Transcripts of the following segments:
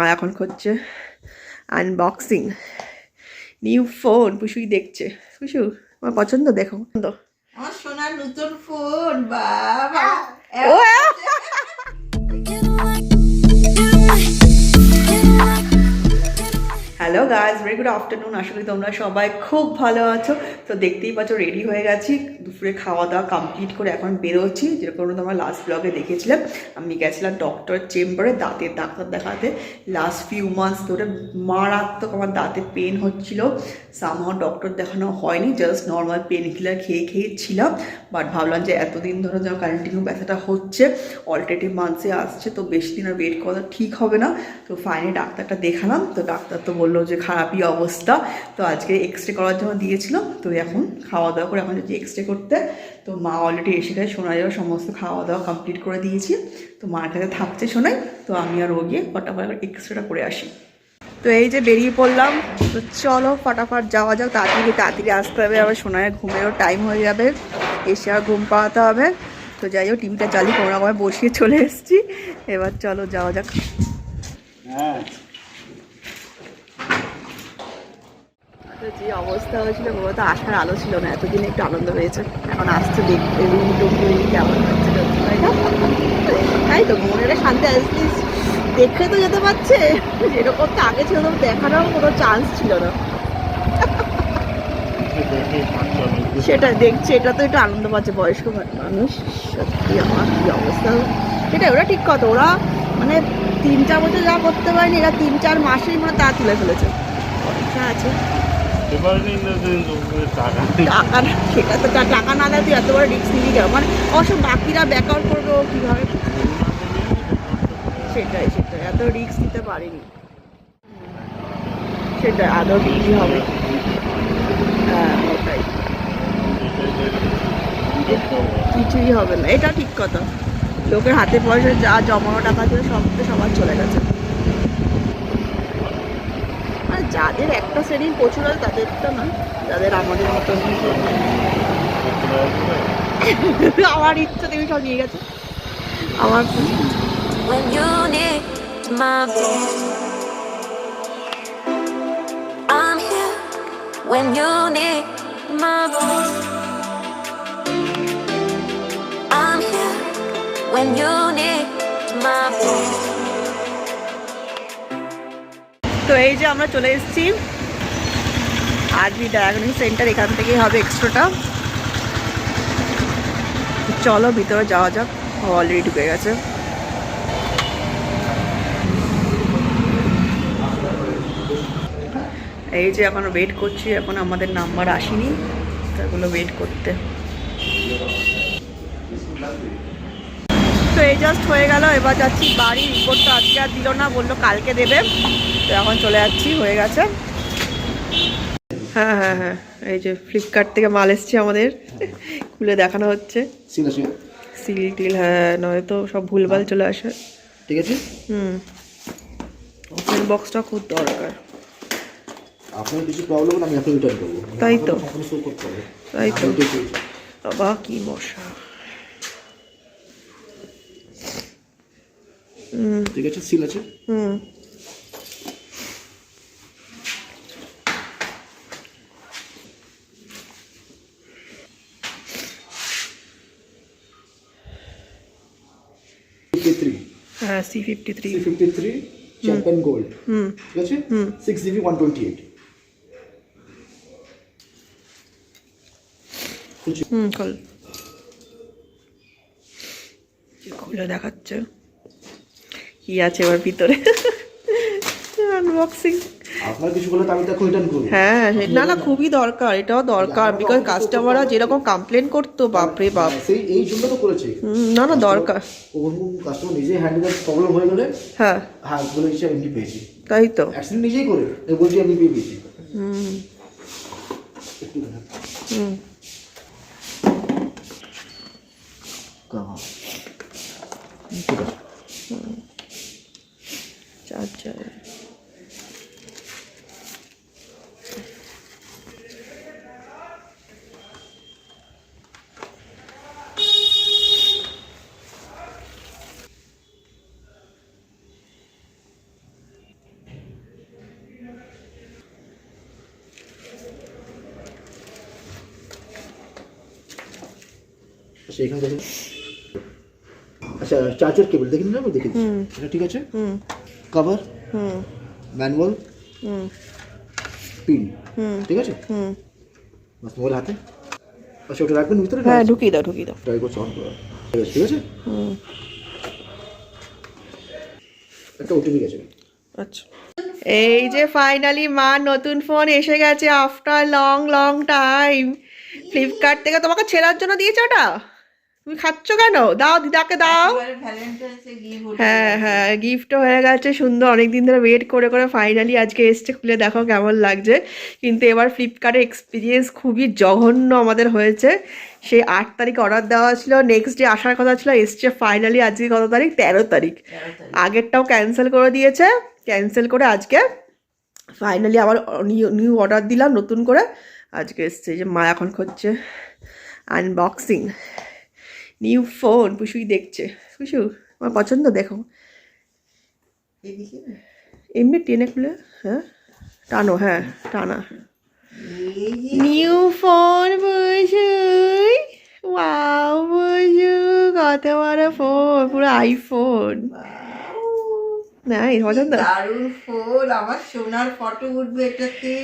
মা এখন করছে আনবক্সিং নিউ ফোন পুষুই দেখছে। পুষু আমার পছন্দ দেখো। পছন্দ আমার সোনার নতুন ফোন বাবা। Hello guys very good afternoon আসলে তোমরা সবাই খুব ভালো আছো। তো দেখতেই পাচ্ছ রেডি হয়ে গেছি। দুপুরে খাওয়া দাওয়া কমপ্লিট করে এখন বেরোচ্ছি। যেরকম তোমরা লাস্ট ব্লগে দেখেছিলাম, আমি গেছিলাম ডক্টর চেম্বারে দাঁতের ডাক্তার দেখাতে। লাস্ট ফিউ মান্থস ধরে মারাত্মক আমার দাঁতে পেন হচ্ছিল। সামহাও ডক্টর দেখানো হয়নি জাস্ট নর্মাল পেন কিলার খেয়ে খেয়ে ছিলাম বাট ভাবলাম যে এতদিন ধরে যেন কন্টিনিউ ব্যথাটা হচ্ছে অল্টারনেটিভ মান্থসে আসছে, তো বেশি দিন আর ওয়েট করা ঠিক হবে না। তো ফাইনালি ডাক্তারটা দেখালাম। তো ডাক্তার তো বলল যে খারাপই অবস্থা। তো আজকে এক্স রে করার জন্য দিয়েছিলাম তো এখন খাওয়া দাওয়া করে এখন যাচ্ছি এক্স রে করতে, তো মা অলরেডি এসে গেছে যাওয়া সমস্ত খাওয়া দাওয়া কমপ্লিট করে দিয়েছি। তো মার কাছে থাকছে শোনাই তো আমি আর ও গিয়ে ফটাফট এক্স রেটা করে আসি। তো এই যে বেরিয়ে পড়লাম। তো চলো ফটাফট যাওয়া যাক। তাড়াতাড়ি তাড়াতাড়ি আসতে হবে। আবার সোনায় ঘুমেরও টাইম হয়ে যাবে। এসে আর ঘুম পাওয়াতে হবে। তো যাই হোক টিভিটা চালিয়ে কোনো রকমে বসিয়ে চলে এসেছি। এবার চলো যাওয়া যাক। তো যে অবস্থা আসার আলো ছিল না, এতদিন একটু আনন্দ এখন দেখতে রুম কেমন হচ্ছে, তাই তো শান্তি দেখে তো যেতে পারছে। যেরকম তো আগে ছিল দেখানোর কোনো চান্স ছিল না। সেটা দেখছে, এটা তো একটু আনন্দ পাচ্ছে, বয়স্ক মানুষ, সত্যি আমার কি অবস্থা। সেটা ওরা ঠিক কথা, ওরা মানে তিন চার বছর যা করতে পারেনি, এরা তিন চার মাসেই মানে তা তুলে ফেলেছে। পয়সা আছে। টাকা সেটা তো টাকা না দেয় তুই এত বড় রিস্ক নিয়ে যাও মানে অবশ্য বাকিরা ব্যাক আউট করবে কীভাবে? সেটাই সেটাই, এত রিস্ক নিতে পারিনি। সেটাই, আদৌ বিক্রি হবে হ্যাঁ ওটাই। কিছুই হবে না, এটা ঠিক কথা। লোকের হাতে পয়সা, যা জমানো টাকা ছিল সব তো সবার চলে গেছে। যাদের একটা শ্রেণির প্রচুর আছে, তাদের তো না, যাদের আমাদের মতন আমার ইচ্ছা, তুমি সব নিয়ে গেছে আমার when you need my best. I'm here when you need my best. তো এই যে আমরা চলে এসেছি। আরবি ডায়াগনিক সেন্টার এখান থেকেই হবে এক্সট্রাটা চলো, ভিতরে যাওয়া যাক। অলরেডি ঢুকে গেছে। এই যে এখন ওয়েট করছি, এখন আমাদের নাম্বার আসেনি। তাগুলো ওয়েট করতে। তো এই জাস্ট হয়ে গেল এবার যাচ্ছি বাড়ি রিপোর্ট তো আজকে আর দিল না বলল কালকে দেবে। তো এখন চলে যাচ্ছি হয়ে গেছে। হ্যাঁ হ্যাঁ হ্যাঁ এই যে ফ্লিপকার্ট থেকে মাল এসছে আমাদের খুলে দেখানো হচ্ছে। সিল টিল হ্যাঁ নয়তো সব ভুলভাল চলে আসে। ঠিক আছে? হুম। ওপেন বক্সটা খুব দরকার। আপনার কিছু প্রবলেম আমি আপনাকে রিটার্ন করব। তাই তো। তাই তো। বাবা কি মশা। ঠিক আছে? সিল আছে? হুম। হ্যাঁ C fifty three fifty three champion gold হুম। ঠিক আছে? Six GB one twenty eight হুম খোল। খুলে দেখাচ্ছে? কি আছে এবার ভিতরে? আনবক্সিং আপনার কিছু বলে আমি তাকে রিটার্ন করব। হ্যাঁ না না খুবই দরকার এটাও দরকার বিকজ কাস্টমাররা যেরকম কমপ্লেন করতো বাপরে বাপ। সেই এই জন্য তো করেছে। না না দরকার। কাস্টমার প্রবলেম হয়ে গেলে হ্যাঁ। হ্যাঁ বলে এমনি পেয়েছি। তাই তো। অ্যাক্সিডেন্ট নিজেই করে আমি বলছি আমি পেয়ে পেয়েছি। হুম। হুম। কাহা। ঠিক আছে চার্জার আচ্ছা এখানে দেখেন আচ্ছা চার্জার কেবল দেখে নিন আমি দেখে এটা ঠিক আছে? হুম। কভার হুম। ম্যানুয়াল হুম। পিন হুম। ঠিক আছে? হুম। বাস মোবাইল হাতে? আচ্ছা ওটা রাখবেন ভিতরে? হ্যাঁ ঢুকিয়ে দাও ঢুকিয়ে দাও। ট্রাই করছি অন করা। ঠিক আছে একটা ওটিপি গেছে। আচ্ছা। এই যে ফাইনালি মা নতুন ফোন এসে গেছে after long long time Flipkart থেকে তোমাকে ছেড়ার জন্য দিয়েছে ওটা? তুমি খাচ্ছ কেন? দাও দিদাকে দাও। গিফট হ্যাঁ হ্যাঁ গিফটও হয়ে গেছে সুন্দর। অনেকদিন ধরে ওয়েট করে করে ফাইনালি আজকে এসছে খুলে দেখো কেমন লাগছে। কিন্তু এবার ফ্লিপকার্টের এক্সপিরিয়েন্স খুবই জঘন্য আমাদের হয়েছে। সেই আট তারিখ অর্ডার দেওয়া ছিল নেক্সট ডে আসার কথা ছিল এসছে ফাইনালি আজকে কত তারিখ? তেরো তারিখ। আগেরটাও ক্যান্সেল করে দিয়েছে। ক্যান্সেল করে আজকে ফাইনালি আবার নিউ নিউ অর্ডার দিলাম নতুন করে। আজকে এসছে যে মা এখন করছে আনবক্সিং নিউ ফোন পুষুই দেখছে। পুষু আমার পছন্দ? দেখো। এদিকে এমনি টেনে খুলে হ্যাঁ? টানো হ্যাঁ টানা। নিউ ফোন বুঝুই ওয়াও বুঝু কত বড় ফোন পুরো আইফোন। না এই পছন্দ? দারুণ ফোন আমার সোনার ফটো উঠবে এটাতে।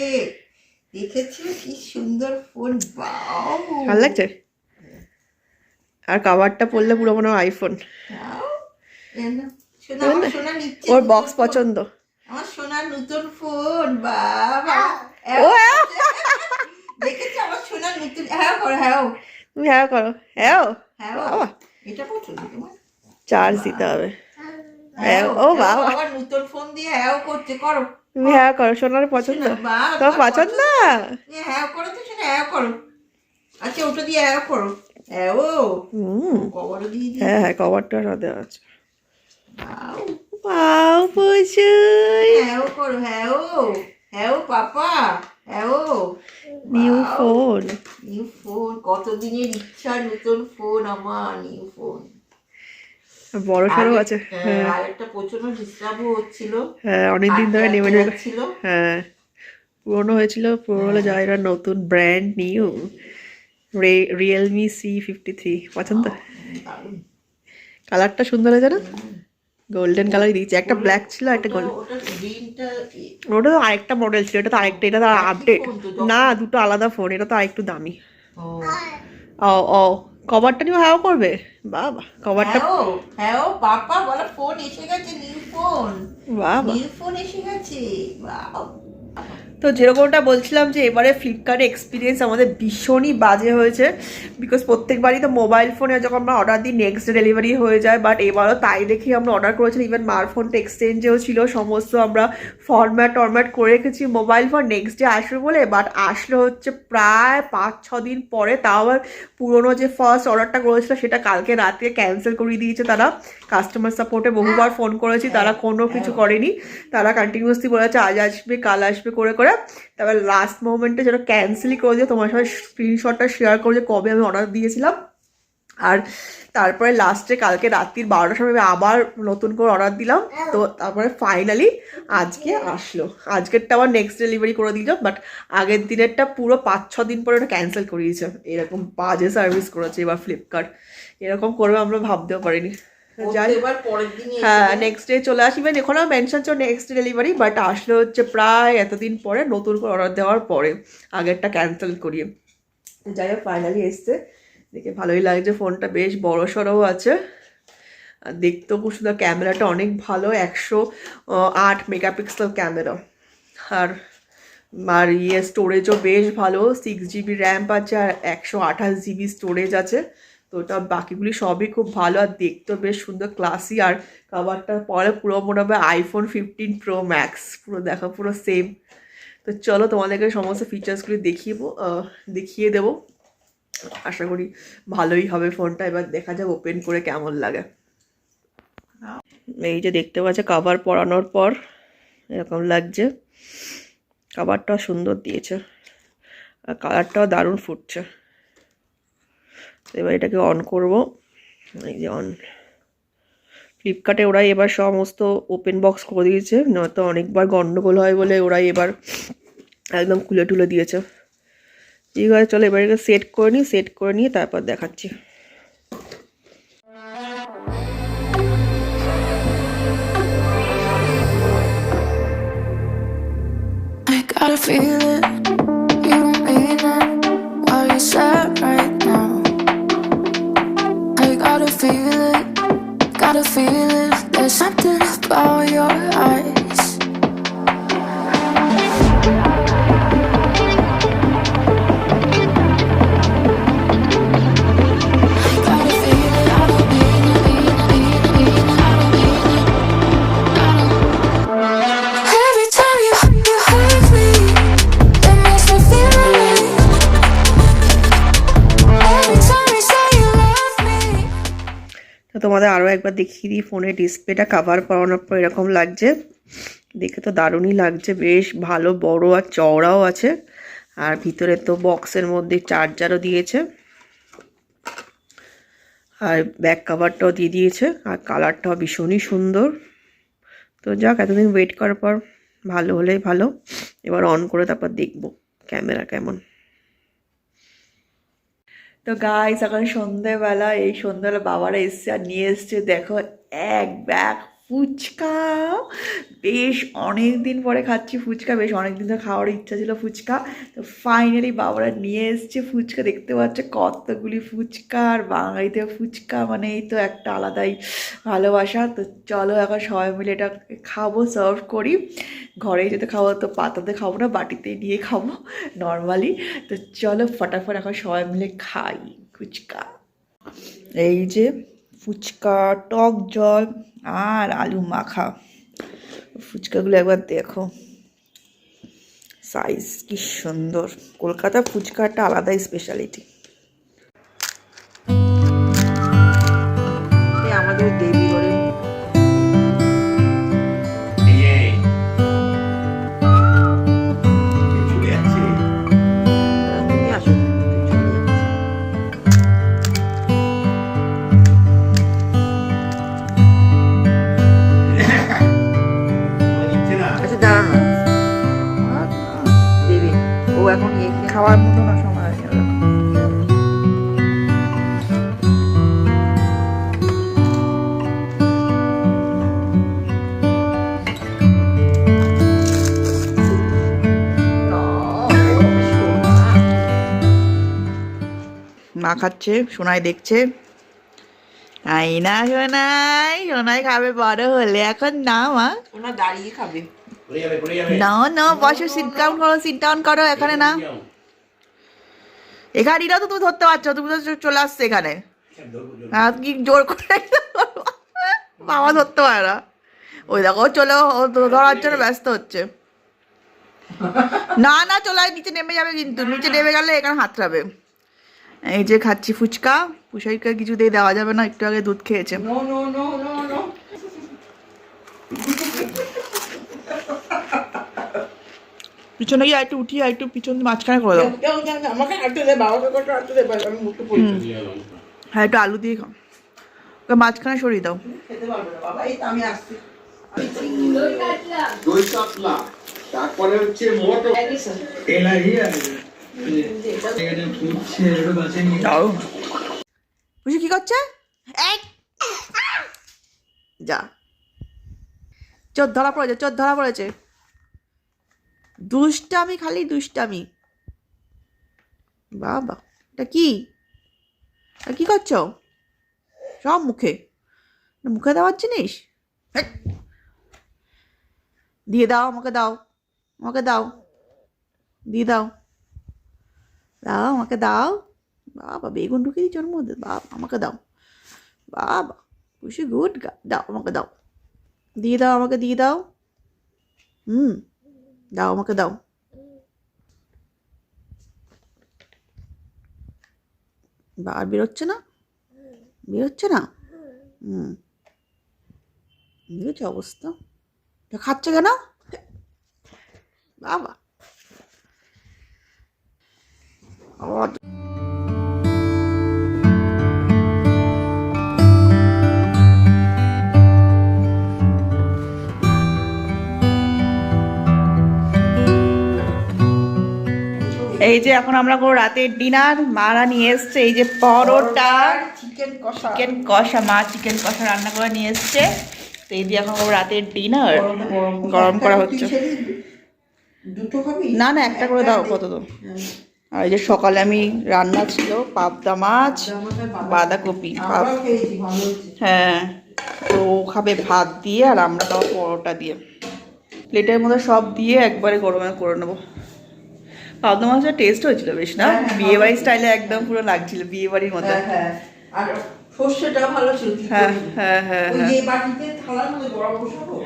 দেখেছ কি সুন্দর ফোন? বাও ভালো লাগছে? আর কাভারটা পরলে পুরো মনে হয় আইফোন আমার ওর বক্স পছন্দ। আমার সোনার নতুন ফোন বাবা দেখেছ আমার সোনার নতুন হ্যাঁ। করো হ্যাঁ তুমি হ্যাঁ করো। হ্যাঁ। হ্যাঁ বাবা। এটা পছন্দ তোমার চার্জ দিতে হবে। হ্যাঁ। ও বাবা। আবার নতুন ফোন দিয়ে হ্যাঁ করো তুমি হ্যাঁ করো সোনার পছন্দ? তোমার হ্যাঁ করো তো সেটা হ্যাঁ করো। আচ্ছা ওটা দিয়ে হ্যাঁ করো। হ্যাঁ ও হুম। দিয়ে দিই হ্যাঁ হ্যাঁ কভারটা আছে। হ্যাঁ ও করো হ্যাঁ ও হ্যাঁ ও পাপা হ্যাঁ ও। New phone. নিউ ফোন কতদিনের ইচ্ছা নতুন ফোন আমার নিউ ফোন। বড় সড়ো আছে হ্যাঁ আরেকটা প্রচণ্ড ডিস্টার্বও হচ্ছিল। হ্যাঁ অনেকদিন ধরে নেমে নেমে ছিল হ্যাঁ। পুরোনো হয়েছিল পুরোনো যায় এবার নতুন brand new Realme C fifty three পছন্দ? কালারটা সুন্দর হয়েছে না? গোল্ডেন কালারই দিয়েছে। একটা ব্ল্যাক ছিল একটা গোল্ড ওটা তো আরেকটা মডেল ছিল এটা তো আরেকটা এটা তো আপডেট না দুটো আলাদা ফোন এটা তো আরেকটু দামি। ও। ও কভারটা নিয়ে হ্যাঁ করবে? বাবা কভারটা হ্যাঁ ও বলো ফোন এসে গেছে নিউ ফোন বাবা। নিউ ফোন এসে গেছে। বাও তো যেরকমটা বলছিলাম যে এবারে ফ্লিপকার্টে এক্সপিরিয়েন্স আমাদের ভীষণই বাজে হয়েছে বিকজ প্রত্যেকবারই তো মোবাইল ফোনে যখন আমরা অর্ডার দিই নেক্সট ডেলিভারি হয়ে যায় বাট এবারও তাই দেখেই আমরা অর্ডার করেছিলাম ইভেন মার ফোনটা এক্সচেঞ্জেও ছিল, সমস্ত আমরা ফরম্যাট টরম্যাট করে রেখেছি মোবাইল ফোন নেক্সট ডে আসবে বলে বাট আসলে হচ্ছে প্রায় পাঁচ, ছ দিন পরে, তাও আবার পুরোনো যে ফার্স্ট অর্ডারটা করেছিল, সেটা কালকে রাতে ক্যান্সেল করিয়ে দিয়েছে তারা। কাস্টমার সাপোর্টে বহুবার ফোন করেছি, তারা কোনো কিছু করেনি। তারা কন্টিনিউয়াসলি বলেছে, আজ আসবে, কাল আসবে করে করে। তারপর লাস্ট মোমেন্টে যেটা ক্যান্সেলই করে দিয়ে তোমার সঙ্গে স্ক্রিনশটটা শেয়ার করে যে কবে আমি অর্ডার দিয়েছিলাম। আর তারপরে লাস্টে কালকে রাত্রির বারোটার সময় আমি আবার নতুন করে অর্ডার দিলাম। তো তারপরে ফাইনালি আজকে আসলো। আজকেরটা আবার নেক্সট ডেলিভারি করে দিল বাট আগের দিনেরটা পুরো পাঁচ, ছ দিন পরে ওটা ক্যান্সেল করিয়েছে। এরকম বাজে সার্ভিস করেছে এবার ফ্লিপকার্ট এরকম করবে আমরা ভাবতেও পারিনি। যাই হ্যাঁ নেক্সট ডে চলে আসবেন এখনও মেনশন ছিল নেক্সট ডেলিভারি বাট আসলে হচ্ছে প্রায় এতদিন পরে নতুন করে অর্ডার দেওয়ার পরে আগেরটা ক্যান্সেল করিয়ে। যাই হোক ফাইনালি এসছে। দেখে ভালোই লাগছে ফোনটা বেশ বড় সড়ও আছে। আর দেখতেও খুব সুন্দর ক্যামেরাটা অনেক ভালো একশো আট মেগাপিক্সেল ক্যামেরা আর আর ইয়ে স্টোরেজও বেশ ভালো সিক্স জিবি র্যাম আছে আর একশো আঠাশ জিবি স্টোরেজ আছে। তো ওটা বাকিগুলি সবই খুব ভালো আর দেখতেও বেশ সুন্দর ক্লাসি আর কাভারটা পরে পুরো মনে হবে আইফোন ফিফটিন প্রো ম্যাক্স পুরো দেখা, পুরো সেম তো চলো তোমাদেরকে সমস্ত ফিচার্সগুলি দেখিয়ে দেখিয়ে দেবো। আশা করি ভালোই হবে ফোনটা এবার দেখা যাক ওপেন করে কেমন লাগে। এই যে দেখতে পাচ্ছে কাভার পরানোর পর এরকম লাগছে। কাভারটাও সুন্দর দিয়েছে, আর কালারটাও দারুণ ফুটছে। এবার এটাকে অন করব। এই যে অন ফ্লিপকার্টে ওরাই এবার সমস্ত ওপেন বক্স করে দিয়েছে, নয়তো অনেকবার গন্ডগোল হয় বলে ওরাই এবার একদম খুলে টুলে দিয়েছে। ঠিক আছে, চলো এবার এটা সেট করে নিই সেট করে নিয়ে তারপর দেখাচ্ছি। I. feel it. Gotta feel it. There's something about your eyes. তো তোমাদের আরও একবার দেখিয়ে দিই ফোনের ডিসপ্লেটা কাভার করানোর পর এরকম লাগছে। দেখে তো দারুণই লাগছে, বেশ ভালো, বড় আর চওড়াও আছে। আর ভিতরে তো বক্সের মধ্যে চার্জারও দিয়েছে। আর ব্যাক কাভারটাও দিয়ে দিয়েছে, আর কালারটাও ভীষণই সুন্দর। তো যাক, এতদিন ওয়েট করার পর ভালো হলেই ভালো। এবার অন করে তারপর দেখব ক্যামেরা কেমন। তো গাইস এখন সন্ধ্যেবেলা এই সন্ধ্যেবেলা বাবারা এসছে আর নিয়ে এসছে দেখো এক ব্যাগ ফুচকা। বেশ অনেক দিন পরে খাচ্ছি ফুচকা, বেশ অনেক দিন ধরে খাওয়ার ইচ্ছা ছিল ফুচকা। তো ফাইনালি বাবারা নিয়ে এসছে ফুচকা, দেখতে পাচ্ছে কতগুলি ফুচকা, আর বাঙালিতে ফুচকা মানে এই তো একটা আলাদাই ভালোবাসা। তো চলো এখন সবাই মিলে এটা খাব সার্ভ করি। ঘরে যেতে খাব, তো পাতাতে খাব না, বাটিতে নিয়ে খাব নর্মালি তো চলো ফটাফট এখন সবাই মিলে খাই ফুচকা। এই যে ফুচকা, টক জল আর আলু মাখা। ফুচকাগুলো একবার দেখো। সাইজ কি সুন্দর। কলকাতা ফুচকা একটা আলাদাই স্পেশালিটি আমাদের দেবী মা খাচ্ছে সোনাই দেখছে। আই না সোনাই সোনাই খাবে বড় হলে এখন না মা। ওনা দাঁড়িয়ে খাবে। না না বসো সিট ডাউন করো সিট ডাউন করো এখানে না এখানে এটাও তো তুমি ধরতে পারছ তুমি তো চলে আসছে এখানে। আর কি জোর করে বাবা ধরতে পারে না। ওই দেখো চলে ধরার জন্য ব্যস্ত হচ্ছে। না না চলে নিচে নেমে যাবে কিন্তু নিচে নেমে গেলে এখানে হাত হাতড়াবে। এই যে খাচ্ছি ফুচকা। পুষাইকে কিছু দিয়ে দেওয়া যাবে না একটু আগে দুধ খেয়েছে। No no no no no পিছনে গিয়ে একটু উঠিয়ে একটু পিছন মাঝখানে করে দাও। হ্যাঁ একটু আলু দিয়ে খাও। ওকে মাঝখানে সরিয়ে দাও। তারপরে হচ্ছে মোটর। যাও বুঝি কি করছে! যা। চোর ধরা পড়েছে চোর ধরা পড়েছে। দুষ্টামি খালি দুষ্টামি। বাবা এটা কি? এটা কি করছ? সব মুখে। মুখে দেওয়ার জিনিস। দিয়ে দাও আমাকে দাও আমাকে দাও। দিয়ে দাও। দাও, আমাকে দাও। বাবা, বেগুন ঢুকে দিচ্ছ ওর মধ্যে বাবা, আমাকে দাও। বাবা, খুশি, গুড দাও, আমাকে দাও। দিয়ে দাও, আমাকে দিয়ে দাও। হুম, দাও, আমাকে দাও। বার বেরোচ্ছে না? বেরোচ্ছে না? হুম। বুঝেছে অবস্থা। খাচ্ছে কেন? বাবা। এই যে এখন আমরা করব রাতের ডিনার মারা নিয়ে এসছে এই যে পরোটা। চিকেন কষা। চিকেন কষা মা চিকেন কষা রান্না করে নিয়ে এসছে। তো এই দিয়ে এখন রাতের ডিনার। গরম করা হচ্ছে। দুটো না না একটা করে দাও কত তো আর এই যে সকালে আমি রান্না ছিল পাবদা মাছ বাঁধাকপি হ্যাঁ তো ও খাবে ভাত দিয়ে আর আমরা খাব পরোটা দিয়ে। প্লেটের মধ্যে সব দিয়ে একবারে গরমে করে নেব। পাবদা মাছের টেস্ট হয়েছিল বেশ না? বিয়ে বাড়ির স্টাইলে একদম পুরো লাগছিল বিয়ে বাড়ির মতো। হ্যাঁ হ্যাঁ। আর ভালো ছিল হ্যাঁ হ্যাঁ হ্যাঁ হ্যাঁ।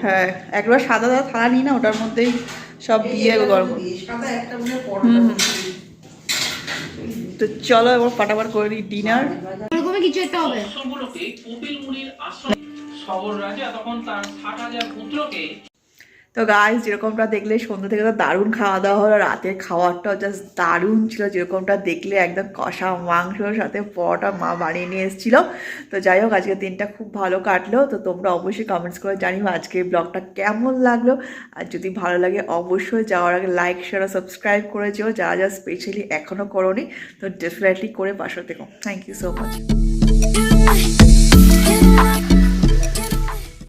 হ্যাঁ একবার সাদা সাদা থালা নিই না ওটার মধ্যেই সব দিয়ে গরম। সাদা একটা মনে হয় পরোটা বসিয়ে দিই। তো চলো এবার ফাটাফাট করে দিই ডিনার এরকমই কিছু একটা হবে। সবগুলোকে কপিল মুনির আশ্রম সবর রাজা তখন তার ষাট হাজার পুত্রকে তো গাইস যেরকমটা দেখলে সন্ধ্যা থেকে তো দারুণ খাওয়া দাওয়া হলো, রাতের খাবারটাও জাস্ট দারুণ ছিল। যেরকমটা দেখলে একদম কষা মাংসর সাথে পরোটা মা বানিয়ে নিয়ে এসেছিল। তো যাই হোক, আজকের দিনটা খুব ভালো কাটলো। তো তোমরা অবশ্যই কমেন্টস করে জানিও আজকে ব্লগটা কেমন লাগল। আর যদি ভালো লাগে, অবশ্যই যাওয়ার আগে লাইক শেয়ার আর সাবস্ক্রাইব করে যেও। যারা যা স্পেশালি এখনও করোনি, তো ডেফিনেটলি করে পাশে থেকো। Thank you so much